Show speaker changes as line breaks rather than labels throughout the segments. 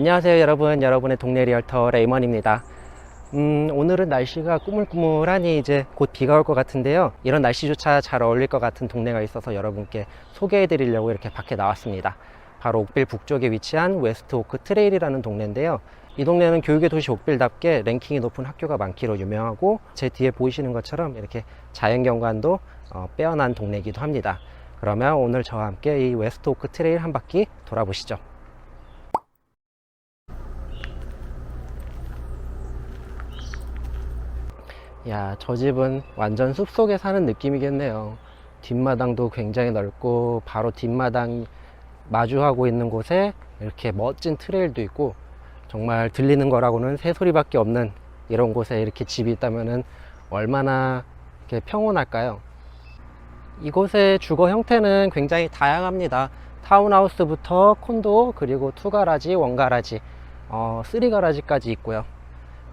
안녕하세요 여러분. 여러분의 동네 리얼터 레이먼입니다. 음, 오늘은 날씨가 꾸물꾸물하니 이제 곧 비가 올 것 같은데요. 이런 날씨조차 잘 어울릴 것 같은 동네가 있어서 여러분께 소개해 드리려고 이렇게 밖에 나왔습니다. 바로 옥빌 북쪽에 위치한 웨스트 오크 트레일이라는 동네인데요. 이 동네는 교육의 도시 옥빌답게 랭킹이 높은 학교가 많기로 유명하고 제 뒤에 보이시는 것처럼 이렇게 자연경관도 어, 빼어난 동네이기도 합니다. 그러면 오늘 저와 함께 이 웨스트 오크 트레일 한 바퀴 돌아보시죠 야, 저 집은 완전 숲속에 사는 느낌이겠네요. 뒷마당도 굉장히 넓고, 바로 뒷마당 마주하고 있는 곳에 이렇게 멋진 트레일도 있고, 정말 들리는 거라고는 새소리밖에 없는 이런 곳에 이렇게 집이 있다면은 얼마나 이렇게 평온할까요? 이곳의 주거 형태는 굉장히 다양합니다. 타운하우스부터 콘도, 그리고 투가라지, 원가라지, 어, 쓰리가라지까지 있고요.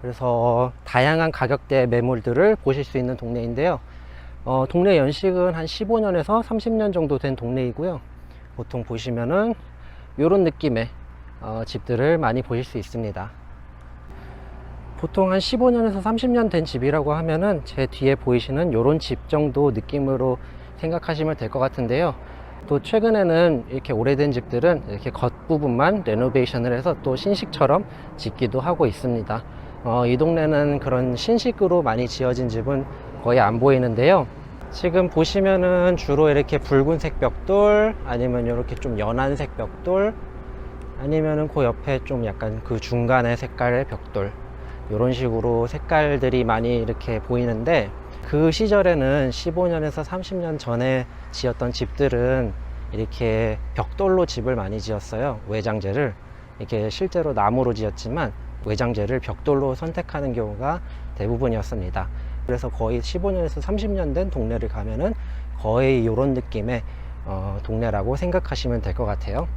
그래서 다양한 가격대의 매물들을 보실 수 있는 동네인데요. 어, 동네 연식은 한 15년에서 30년 정도 된 동네이고요. 보통 보시면은 이런 느낌의 어, 집들을 많이 보실 수 있습니다. 보통 한 15년에서 30년 된 집이라고 하면은 제 뒤에 보이시는 이런 집 정도 느낌으로 생각하시면 될 것 같은데요. 또 최근에는 이렇게 오래된 집들은 이렇게 겉부분만 레노베이션을 해서 또 신식처럼 짓기도 하고 있습니다. 어, 이 동네는 그런 신식으로 많이 지어진 집은 거의 안 보이는데요. 지금 보시면은 주로 이렇게 붉은색 벽돌 아니면 이렇게 좀 연한색 벽돌 아니면은 그 옆에 좀 약간 그 중간의 색깔의 벽돌 이런 식으로 색깔들이 많이 이렇게 보이는데 그 시절에는 15년에서 30년 전에 지었던 집들은 이렇게 벽돌로 집을 많이 지었어요. 외장재를 이렇게 실제로 나무로 지었지만 외장재를 벽돌로 선택하는 경우가 대부분이었습니다. 그래서 거의 15년에서 30년 된 동네를 가면은 거의 이런 느낌의 어, 동네라고 생각하시면 될 것 같아요.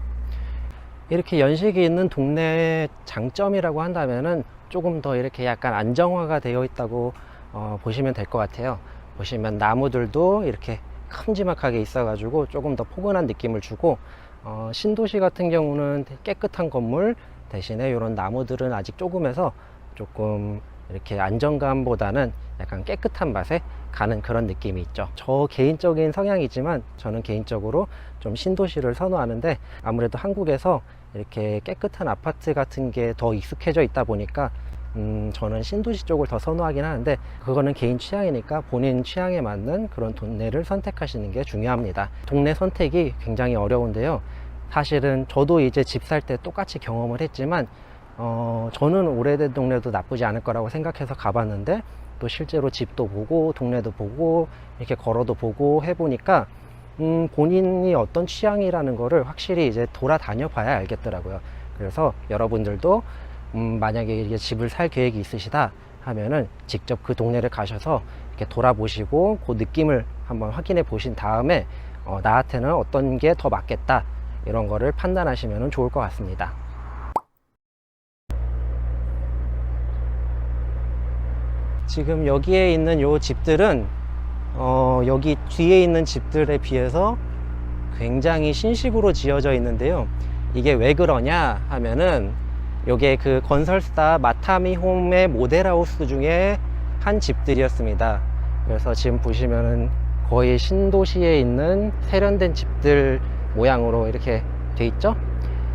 이렇게 연식이 있는 동네의 장점이라고 한다면은 조금 더 이렇게 약간 안정화가 되어 있다고 어, 보시면 될 것 같아요. 보시면 나무들도 이렇게 큼지막하게 있어가지고 조금 더 포근한 느낌을 주고 어, 신도시 같은 경우는 깨끗한 건물 대신에 이런 나무들은 아직 조금해서 조금 이렇게 안정감보다는 약간 깨끗한 맛에 가는 그런 느낌이 있죠. 저 개인적인 성향이지만 저는 개인적으로 좀 신도시를 선호하는데 아무래도 한국에서 이렇게 깨끗한 아파트 같은 게 더 익숙해져 있다 보니까 음, 저는 신도시 쪽을 더 선호하긴 하는데 그거는 개인 취향이니까 본인 취향에 맞는 그런 동네를 선택하시는 게 중요합니다. 동네 선택이 굉장히 어려운데요. 사실은 저도 이제 집 살 때 똑같이 경험을 했지만 어, 저는 오래된 동네도 나쁘지 않을 거라고 생각해서 가봤는데 또 실제로 집도 보고 동네도 보고 이렇게 걸어도 보고 해보니까 음, 본인이 어떤 취향이라는 거를 확실히 이제 돌아다녀 봐야 알겠더라고요. 그래서 여러분들도 음, 만약에 이게 집을 살 계획이 있으시다 하면은 직접 그 동네를 가셔서 이렇게 돌아보시고 그 느낌을 한번 확인해 보신 다음에 어, 나한테는 어떤 게 더 맞겠다 이런 거를 판단하시면 좋을 것 같습니다. 지금 여기에 있는 요 집들은 어, 여기 뒤에 있는 집들에 비해서 굉장히 신식으로 지어져 있는데요. 이게 왜 그러냐 하면은 요게 그 건설사 마타미 홈의 모델하우스 중에 한 집들이었습니다. 그래서 지금 보시면은 거의 신도시에 있는 세련된 집들 모양으로 이렇게 돼 있죠.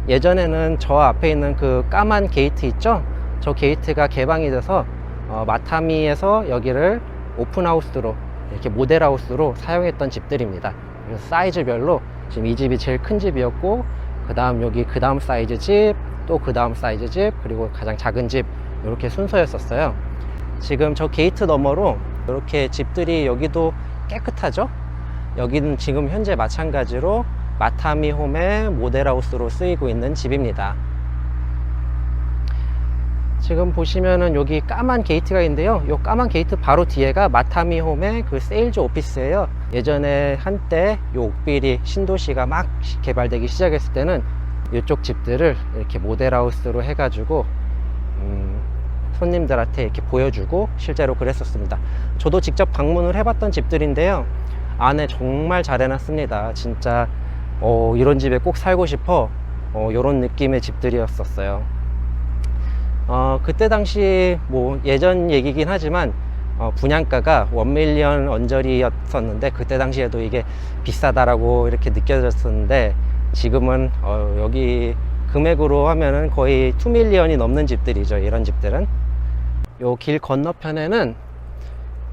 예전에는 저 앞에 있는 그 까만 게이트 있죠. 저 게이트가 개방이 돼서 어, 마타미에서 여기를 오픈하우스로 이렇게 모델하우스로 사용했던 집들입니다. 사이즈별로 지금 이 집이 제일 큰 집이었고 그 다음 여기 그 다음 사이즈 집, 또 그 다음 사이즈 집, 그리고 가장 작은 집 이렇게 순서였었어요. 지금 저 게이트 너머로 이렇게 집들이 여기도 깨끗하죠? 여기는 지금 현재 마찬가지로 마타미 홈의 모델하우스로 쓰이고 있는 집입니다. 지금 보시면은 여기 까만 게이트가 있는데요. 이 까만 게이트 바로 뒤에가 마타미 홈의 그 세일즈 오피스예요. 예전에 한때 이 옥빌이 신도시가 막 개발되기 시작했을 때는 이쪽 집들을 이렇게 모델하우스로 해가지고 음, 손님들한테 이렇게 보여주고 실제로 그랬었습니다. 저도 직접 방문을 해봤던 집들인데요. 안에 정말 잘 해놨습니다. 진짜 어, 이런 집에 꼭 살고 싶어 어, 이런 느낌의 집들이었었어요. 어, 그때 당시 뭐 예전 얘기긴 하지만 어, 분양가가 원밀리언 언저리였었는데 그때 당시에도 이게 비싸다라고 이렇게 느껴졌었는데 지금은 어, 여기 금액으로 하면은 거의 2밀리언이 넘는 집들이죠 이런 집들은 요 길 건너편에는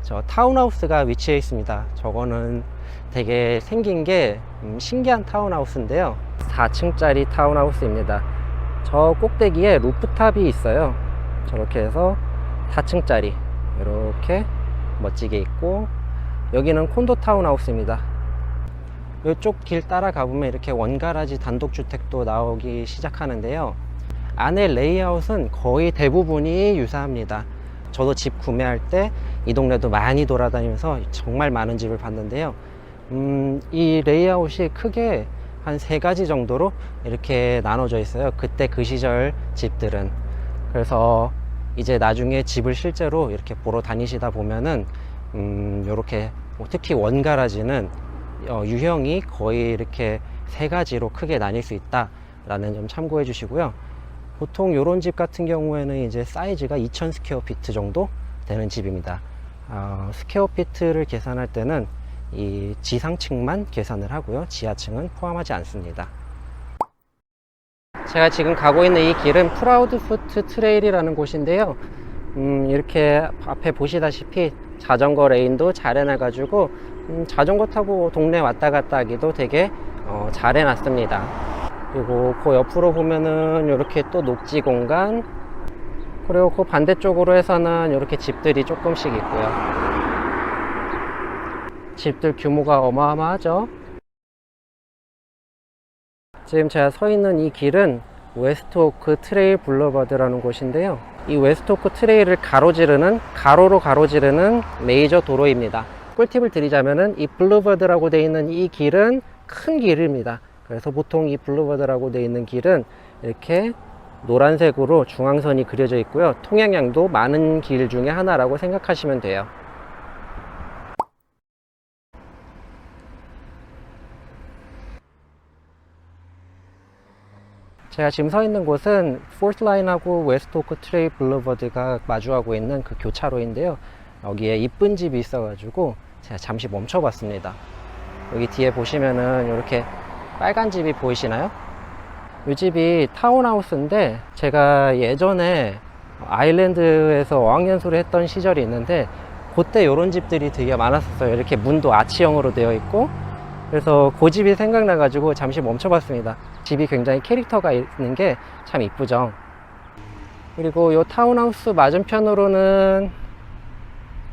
저 타운하우스가 위치해 있습니다. 저거는 되게 생긴 게 음, 신기한 타운하우스인데요. 4층짜리 타운하우스입니다. 저 꼭대기에 루프탑이 있어요. 저렇게 해서 4층짜리 이렇게 멋지게 있고 여기는 콘도 타운하우스입니다. 이쪽 길 따라가 보면 이렇게 원가라지 단독주택도 나오기 시작하는데요. 안에 레이아웃은 거의 대부분이 유사합니다 저도 집 구매할 때 이 동네도 많이 돌아다니면서 정말 많은 집을 봤는데요. 음, 이 레이아웃이 크게 한 세 가지 정도로 이렇게 나눠져 있어요. 그때 그 시절 집들은. 그래서 이제 나중에 집을 실제로 이렇게 보러 다니시다 보면은 음, 요렇게 뭐 특히 원가라지는 어, 유형이 거의 이렇게 세 가지로 크게 나뉠 수 있다라는 점 참고해 주시고요. 보통 요런 집 같은 경우에는 이제 사이즈가 2000 스퀘어 피트 정도 되는 집입니다. 어, 스퀘어 피트를 계산할 때는 이 지상층만 계산을 하고요. 지하층은 포함하지 않습니다. 제가 지금 가고 있는 이 길은 프라우드 푸트 트레일이라는 곳인데요. 음, 이렇게 앞에 보시다시피 자전거 레인도 잘 해놔가지고 음, 자전거 타고 동네 왔다 갔다 하기도 되게 어, 잘 해놨습니다. 그리고 그 옆으로 보면은 이렇게 또 녹지 공간 그리고 그 반대쪽으로 해서는 이렇게 집들이 조금씩 있고요. 집들 규모가 어마어마하죠. 지금 제가 서 있는 이 길은 웨스트워크 트레일 블러버드라는 곳인데요. 이 웨스트워크 트레일을 가로지르는 가로로 가로지르는 메이저 도로입니다. 꿀팁을 드리자면은 이 블루버드라고 되어 있는 이 길은 큰 길입니다. 그래서 보통 이 블루버드라고 되어 있는 길은 이렇게 노란색으로 중앙선이 그려져 있고요. 통행량도 많은 길 중에 하나라고 생각하시면 돼요. 제가 지금 서 있는 곳은 포트 라인하고 웨스트호크 트레이 블루버드가 마주하고 있는 그 교차로인데요. 여기에 이쁜 집이 있어가지고 제가 잠시 멈춰봤습니다. 여기 뒤에 보시면은 이렇게 빨간 집이 보이시나요? 이 집이 타운하우스인데 제가 예전에 아일랜드에서 어학연수를 했던 시절이 있는데 그때 이런 집들이 되게 많았었어요. 이렇게 문도 아치형으로 되어 있고 그래서 그 집이 생각나가지고 잠시 멈춰봤습니다. 집이 굉장히 캐릭터가 있는 게 참 이쁘죠. 그리고 이 타운하우스 맞은편으로는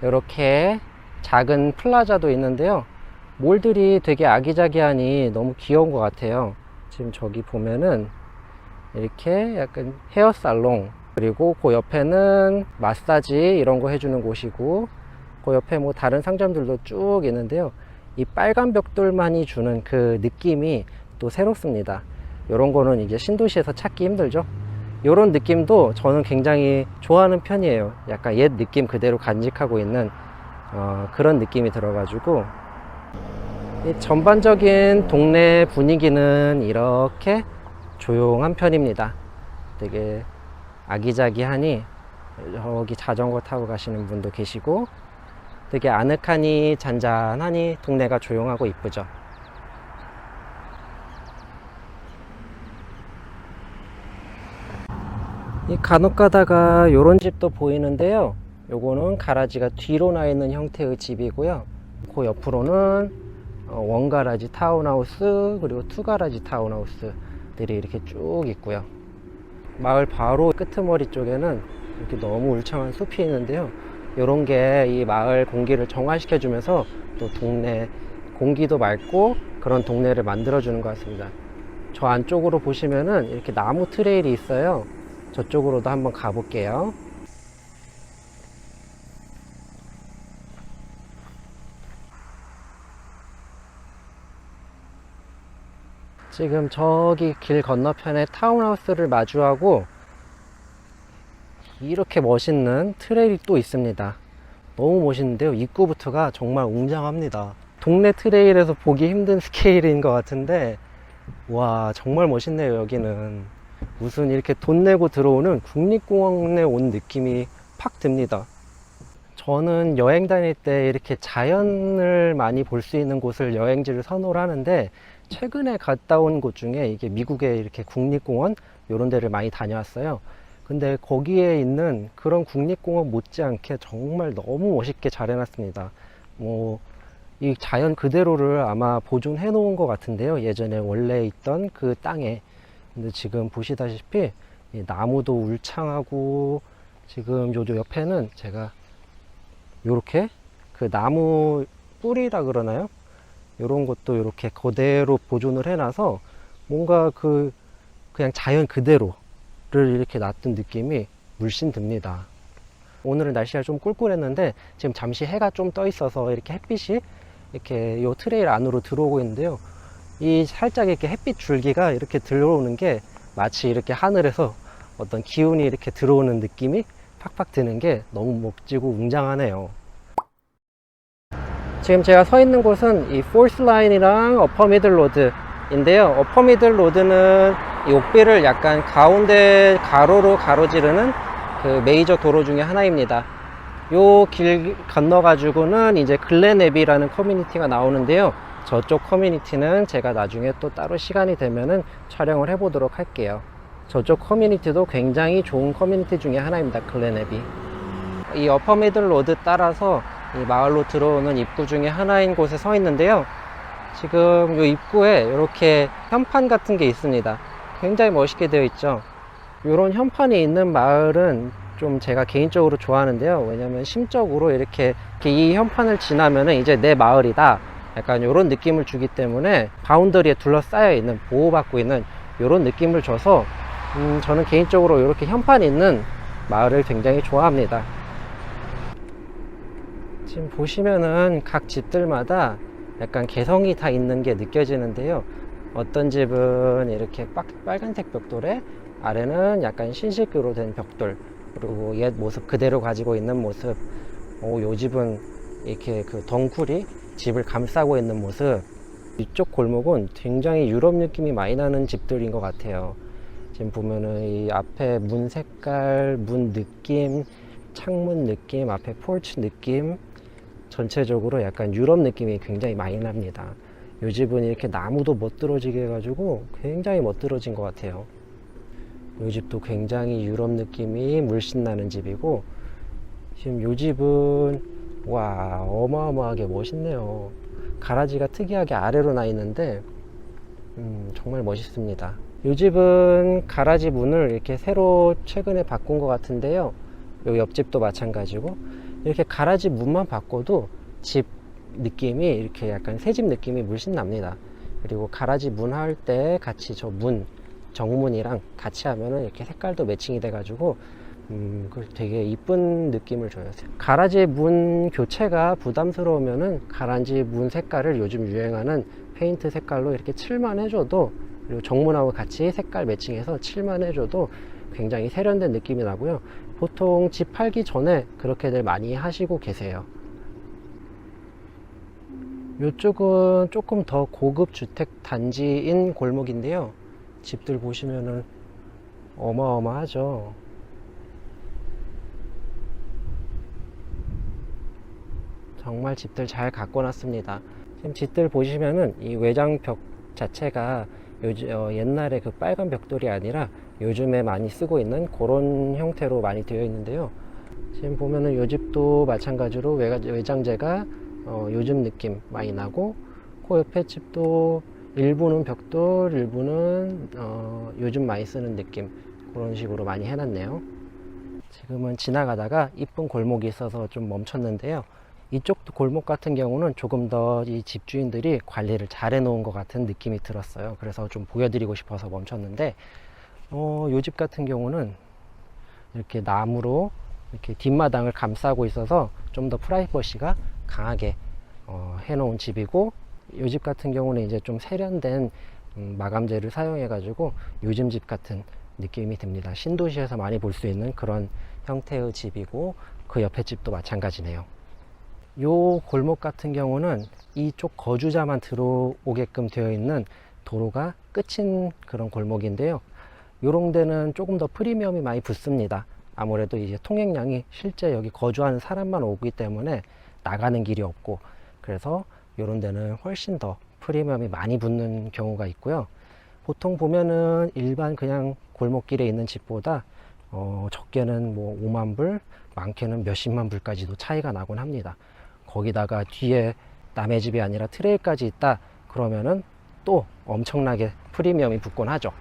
이렇게 작은 플라자도 있는데요. 몰들이 되게 아기자기하니 너무 귀여운 것 같아요. 지금 저기 보면은 이렇게 약간 헤어 살롱 그리고 그 옆에는 마사지 이런 거 해주는 곳이고 그 옆에 뭐 다른 상점들도 쭉 있는데요. 이 빨간 벽돌만이 주는 그 느낌이 또 새롭습니다. 이런 거는 이제 신도시에서 찾기 힘들죠. 이런 느낌도 저는 굉장히 좋아하는 편이에요. 약간 옛 느낌 그대로 간직하고 있는 어, 그런 느낌이 들어가지고 이 전반적인 동네 분위기는 이렇게 조용한 편입니다. 되게 아기자기하니 여기 자전거 타고 가시는 분도 계시고 되게 아늑하니 잔잔하니 동네가 조용하고 이쁘죠. 이 간혹 가다가 요런 집도 보이는데요. 요거는 가라지가 뒤로 나 있는 형태의 집이고요. 그 옆으로는 어, 원가라지 타운하우스 그리고 투가라지 타운하우스들이 이렇게 쭉 있고요. 마을 바로 끄트머리 쪽에는 이렇게 너무 울창한 숲이 있는데요. 이런 게 이 마을 공기를 정화시켜 주면서 또 동네 공기도 맑고 그런 동네를 만들어 주는 것 같습니다. 저 안쪽으로 보시면은 이렇게 나무 트레일이 있어요. 저쪽으로도 한번 가볼게요. 지금 저기 길 건너편에 타운하우스를 마주하고 이렇게 멋있는 트레일이 또 있습니다. 너무 멋있는데요. 입구부터가 정말 웅장합니다. 동네 트레일에서 보기 힘든 스케일인 것 같은데, 와, 정말 멋있네요, 여기는. 무슨 이렇게 돈 내고 들어오는 국립공원에 온 느낌이 팍 듭니다. 저는 여행 다닐 때 이렇게 자연을 많이 볼 수 있는 곳을 여행지를 선호를 하는데 최근에 갔다 온 곳 중에 이게 미국의 이렇게 국립공원 이런 데를 많이 다녀왔어요. 근데 거기에 있는 그런 국립공원 못지않게 정말 너무 멋있게 잘 해놨습니다. 뭐, 이 자연 그대로를 아마 보존해 놓은 것 같은데요. 예전에 원래 있던 그 땅에. 근데 지금 보시다시피 이 나무도 울창하고 지금 요 옆에는 제가 요렇게 그 나무 뿌리라 그러나요? 요런 것도 이렇게 그대로 보존을 해놔서 뭔가 그 그냥 자연 그대로를 이렇게 놔둔 느낌이 물씬 듭니다. 오늘은 날씨가 좀 꿀꿀했는데 지금 잠시 해가 좀 떠 있어서 이렇게 햇빛이 이렇게 요 트레일 안으로 들어오고 있는데요. 이 살짝 이렇게 햇빛 줄기가 이렇게 들어오는 게 마치 이렇게 하늘에서 어떤 기운이 이렇게 들어오는 느낌이 팍팍 드는 게 너무 멋지고 웅장하네요. 지금 제가 서 있는 곳은 이 포스 라인이랑 어퍼 미들 로드 인데요. 어퍼 미들 로드는 이 옥비를 약간 가운데 가로로 가로지르는 그 메이저 도로 중에 하나입니다. 요 길 건너 가지고는 이제 글렌앱이라는 커뮤니티가 나오는데요. 저쪽 커뮤니티는 제가 나중에 또 따로 시간이 되면은 촬영을 해 보도록 할게요. 저쪽 커뮤니티도 굉장히 좋은 커뮤니티 중에 하나입니다. 글렌앱이. 이 어퍼 미들 로드 따라서 이 마을로 들어오는 입구 중에 하나인 곳에 서 있는데요. 지금 이 입구에 이렇게 현판 같은 게 있습니다. 굉장히 멋있게 되어 있죠. 이런 현판이 있는 마을은 좀 제가 개인적으로 좋아하는데요. 왜냐면 심적으로 이렇게, 이렇게 이 현판을 지나면은 이제 내 마을이다. 약간 이런 느낌을 주기 때문에 바운더리에 둘러싸여 있는 보호받고 있는 이런 느낌을 줘서 음, 저는 개인적으로 이렇게 현판 있는 마을을 굉장히 좋아합니다. 지금 보시면은 각 집들마다 약간 개성이 다 있는 게 느껴지는데요. 어떤 집은 이렇게 빡, 빨간색 벽돌에 아래는 약간 신식으로 된 벽돌 그리고 옛 모습 그대로 가지고 있는 모습 오, 요 집은 이렇게 그 덩굴이 집을 감싸고 있는 모습 이쪽 골목은 굉장히 유럽 느낌이 많이 나는 집들인 것 같아요 지금 보면은 이 앞에 문 색깔 문 느낌 창문 느낌 앞에 폴치 느낌 전체적으로 약간 유럽 느낌이 굉장히 많이 납니다. 이 집은 이렇게 나무도 멋들어지게 해가지고 굉장히 멋들어진 것 같아요. 이 집도 굉장히 유럽 느낌이 물씬 나는 집이고 지금 이 집은 와 어마어마하게 멋있네요. 가라지가 특이하게 아래로 나 있는데 음, 정말 멋있습니다 이 집은 가라지 문을 이렇게 새로 최근에 바꾼 것 같은데요 요 옆집도 마찬가지고 이렇게 가라지 문만 바꿔도 집 느낌이 이렇게 약간 새집 느낌이 물씬 납니다 그리고 가라지 문 할 때 같이 저 문 정문이랑 같이 하면은 이렇게 색깔도 매칭이 돼가지고 음, 그 되게 이쁜 느낌을 줘요. 가라지 문 교체가 부담스러우면은 가라지 문 색깔을 요즘 유행하는 페인트 색깔로 이렇게 칠만 해줘도 그리고 정문하고 같이 색깔 매칭해서 칠만 해줘도 굉장히 세련된 느낌이 나고요. 보통 집 팔기 전에 그렇게들 많이 하시고 계세요. 이쪽은 조금 더 고급 주택 단지인 골목인데요. 집들 보시면은 어마어마하죠. 정말 집들 잘 갖고 놨습니다. 지금 집들 보시면은 이 외장 벽 자체가 요즘 어, 옛날에 그 빨간 벽돌이 아니라 요즘에 많이 쓰고 있는 그런 형태로 많이 되어 있는데요. 지금 보면은 요 집도 마찬가지로 외가, 외장재가 어, 요즘 느낌 많이 나고 그 옆에 집도 일부는 벽돌, 일부는 어, 요즘 많이 쓰는 느낌 그런 식으로 많이 해놨네요. 지금은 지나가다가 이쁜 골목이 있어서 좀 멈췄는데요. 이쪽 골목 같은 경우는 조금 더 이 집주인들이 관리를 잘 해놓은 것 같은 느낌이 들었어요. 그래서 좀 보여드리고 싶어서 멈췄는데, 어, 요집 같은 경우는 이렇게 나무로 이렇게 뒷마당을 감싸고 있어서 좀 더 프라이버시가 강하게 어, 해놓은 집이고, 요집 같은 경우는 이제 좀 세련된 음, 마감재를 사용해 가지고 요즘 집 같은 느낌이 듭니다. 신도시에서 많이 볼 수 있는 그런 형태의 집이고 그 옆에 집도 마찬가지네요. 요 골목 같은 경우는 이쪽 거주자만 들어오게끔 되어 있는 도로가 끝인 그런 골목인데요. 요런 데는 조금 더 프리미엄이 많이 붙습니다. 아무래도 이제 통행량이 실제 여기 거주하는 사람만 오기 때문에 나가는 길이 없고 그래서 요런 데는 훨씬 더 프리미엄이 많이 붙는 경우가 있고요. 보통 보면은 일반 그냥 골목길에 있는 집보다 어, 적게는 뭐 5만 불, 많게는 몇십만 불까지도 차이가 나곤 합니다. 거기다가 뒤에 남의 집이 아니라 트레일까지 있다 그러면은 또 엄청나게 프리미엄이 붙곤 하죠.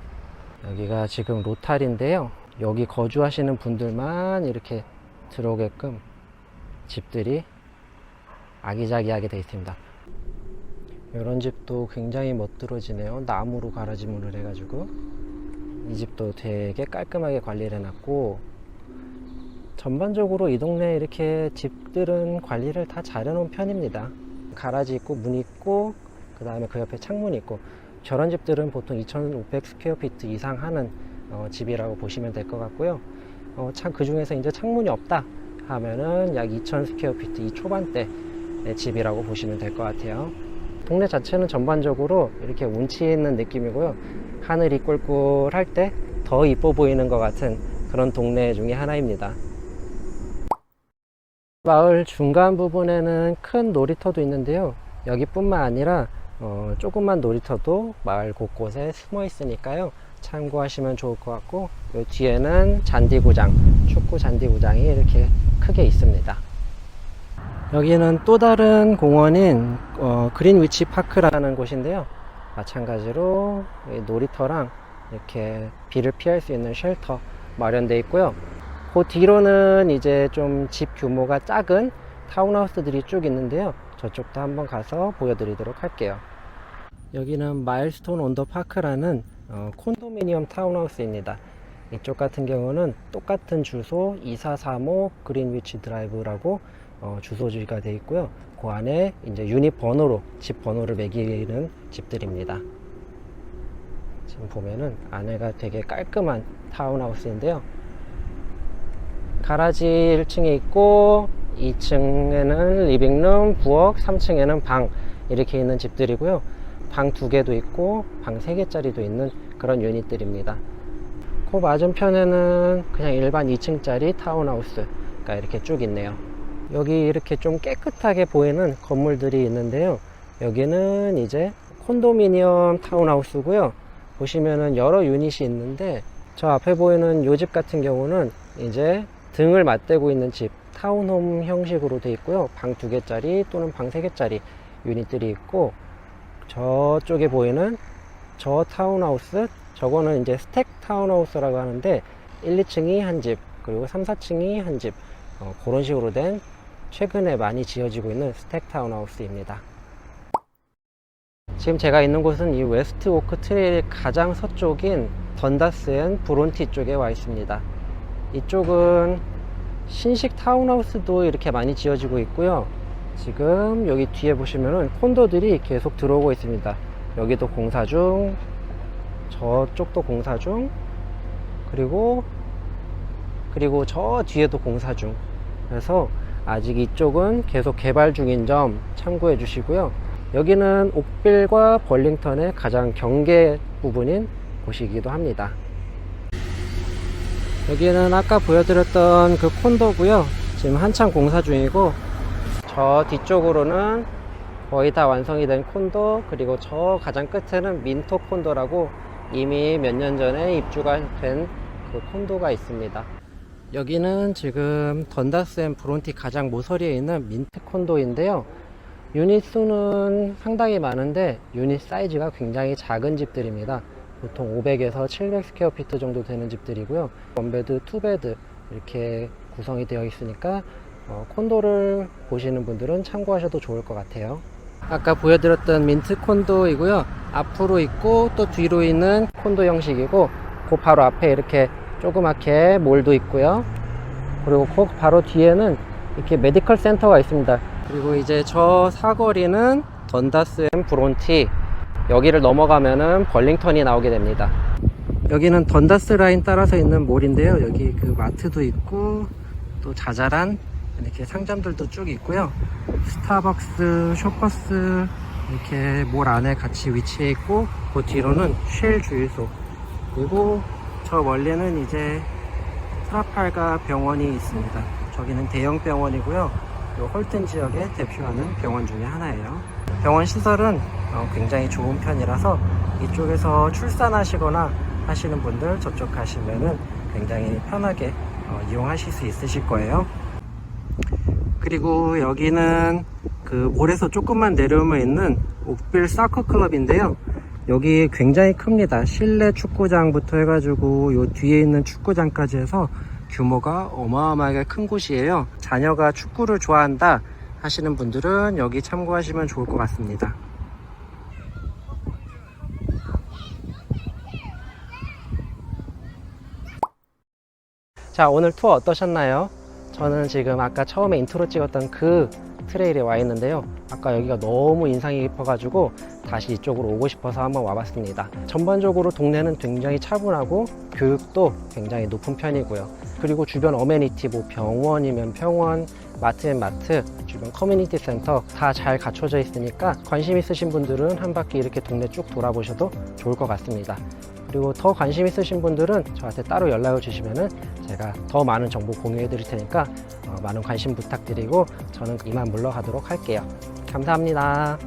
여기가 지금 로탈인데요. 여기 거주하시는 분들만 이렇게 들어오게끔 집들이 아기자기하게 되어 있습니다. 이런 집도 굉장히 멋들어지네요. 나무로 가라지문을 해가지고 이 집도 되게 깔끔하게 관리를 해놨고 전반적으로 이 동네 이렇게 집들은 관리를 다 잘해놓은 편입니다. 가라지 있고 문 있고 그 다음에 그 옆에 창문 있고 저런 집들은 보통 2,500 스퀘어 피트 이상 하는 어, 집이라고 보시면 될 것 같고요. 어, 참, 그 중에서 이제 창문이 없다 하면은 약 2,000 스퀘어 피트 이 초반대의 집이라고 보시면 될 것 같아요. 동네 자체는 전반적으로 이렇게 운치 있는 느낌이고요. 하늘이 꿀꿀할 때 더 이뻐 보이는 것 같은 그런 동네 중에 하나입니다. 마을 중간 부분에는 큰 놀이터도 있는데요. 여기뿐만 아니라 어, 조그만 놀이터도 마을 곳곳에 숨어 있으니까요. 참고하시면 좋을 것 같고 요 뒤에는 잔디구장, 축구 잔디구장이 이렇게 크게 있습니다. 여기는 또 다른 공원인 어, 그린위치 파크라는 곳인데요. 마찬가지로 이 놀이터랑 이렇게 비를 피할 수 있는 쉘터 마련되어 있고요. 그 뒤로는 이제 좀 집 규모가 작은 타운하우스들이 쭉 있는데요. 저쪽도 한번 가서 보여드리도록 할게요. 여기는 마일스톤 온더 파크라는 어, 콘도미니엄 타운하우스입니다. 이쪽 같은 경우는 똑같은 주소 2435 그린위치 드라이브라고 어, 주소지가 되어 있고요. 그 안에 이제 유닛 번호로 집 번호를 매기는 집들입니다. 지금 보면은 안에가 되게 깔끔한 타운하우스인데요. 가라지 1층에 있고 2층에는 리빙룸, 부엌, 3층에는 방 이렇게 있는 집들이고요. 방 두 개도 있고 방 세 개짜리도 있는 그런 유닛들입니다. 그 맞은편에는 그냥 일반 2층짜리 타운하우스가 이렇게 쭉 있네요. 여기 이렇게 좀 깨끗하게 보이는 건물들이 있는데요. 여기는 이제 콘도미니엄 타운하우스고요. 보시면은 여러 유닛이 있는데 저 앞에 보이는 요 집 같은 경우는 이제 등을 맞대고 있는 집 타운홈 형식으로 되어 있고요. 방 두 개짜리 또는 방 세 개짜리 유닛들이 있고 저쪽에 보이는 저 타운하우스 저거는 이제 스택 타운하우스라고 하는데 1, 2층이 한 집 그리고 3, 4층이 한집 어, 그런 식으로 된 최근에 많이 지어지고 있는 스택 타운하우스입니다. 지금 제가 있는 곳은 이 웨스트 워크 트레일 가장 서쪽인 던다스 앤 브론티 쪽에 와 있습니다. 이쪽은 신식 타운하우스도 이렇게 많이 지어지고 있고요. 지금 여기 뒤에 보시면은 콘도들이 계속 들어오고 있습니다. 여기도 공사 중, 저쪽도 공사 중, 그리고 그리고 저 뒤에도 공사 중. 그래서 아직 이쪽은 계속 개발 중인 점 참고해 주시고요. 여기는 옥빌과 벌링턴의 가장 경계 부분인 곳이기도 합니다. 여기는 아까 보여드렸던 그 콘도고요. 지금 한창 공사 중이고 저 뒤쪽으로는 거의 다 완성이 된 콘도 그리고 저 가장 끝에는 민토 콘도라고 이미 몇 년 전에 입주가 된 그 콘도가 있습니다. 여기는 지금 던다스 앤 브론티 가장 모서리에 있는 민트 콘도인데요. 유닛 수는 상당히 많은데 유닛 사이즈가 굉장히 작은 집들입니다. 보통 500에서 700 스퀘어피트 정도 되는 집들이고요. 원베드, 투베드 이렇게 구성이 되어 있으니까 어, 콘도를 보시는 분들은 참고하셔도 좋을 것 같아요. 아까 보여드렸던 민트 콘도이고요. 앞으로 있고 또 뒤로 있는 콘도 형식이고 그 바로 앞에 이렇게 조그맣게 몰도 있고요. 그리고 그 바로 뒤에는 이렇게 메디컬 센터가 있습니다. 그리고 이제 저 사거리는 던다스 앤 브론티 여기를 넘어가면은 벌링턴이 나오게 됩니다. 여기는 던다스 라인 따라서 있는 몰인데요. 여기 그 마트도 있고 또 자잘한 이렇게 상점들도 쭉 있고요. 스타벅스, 쇼퍼스 이렇게 몰 안에 같이 위치해 있고 그 뒤로는 쉘 주유소 그리고 저 멀리는 이제 트라팔가 병원이 있습니다. 저기는 대형 병원이고요. 요 홀튼 지역에 대표하는 병원 중에 하나예요. 병원 시설은 어, 굉장히 좋은 편이라서 이쪽에서 출산하시거나 하시는 분들 저쪽 가시면은 굉장히 편하게 어, 이용하실 수 있으실 거예요. 그리고 여기는 그 몰에서 조금만 내려오면 있는 옥빌 사커 클럽인데요. 여기 굉장히 큽니다. 실내 축구장부터 해가지고 요 뒤에 있는 축구장까지 해서 규모가 어마어마하게 큰 곳이에요. 자녀가 축구를 좋아한다 하시는 분들은 여기 참고하시면 좋을 것 같습니다. 자, 오늘 투어 어떠셨나요? 저는 지금 아까 처음에 인트로 찍었던 그 트레일에 와 있는데요. 아까 여기가 너무 인상이 깊어가지고 다시 이쪽으로 오고 싶어서 한번 와봤습니다. 전반적으로 동네는 굉장히 차분하고 교육도 굉장히 높은 편이고요. 그리고 주변 어메니티, 뭐 병원이면 병원, 마트면 마트, 주변 커뮤니티 센터 다 잘 갖춰져 있으니까 관심 있으신 분들은 한 바퀴 이렇게 동네 쭉 돌아보셔도 좋을 것 같습니다. 그리고 더 관심 있으신 분들은 저한테 따로 연락을 주시면은 제가 더 많은 정보 공유해 드릴 테니까 어, 많은 관심 부탁드리고 저는 이만 물러가도록 할게요. 감사합니다.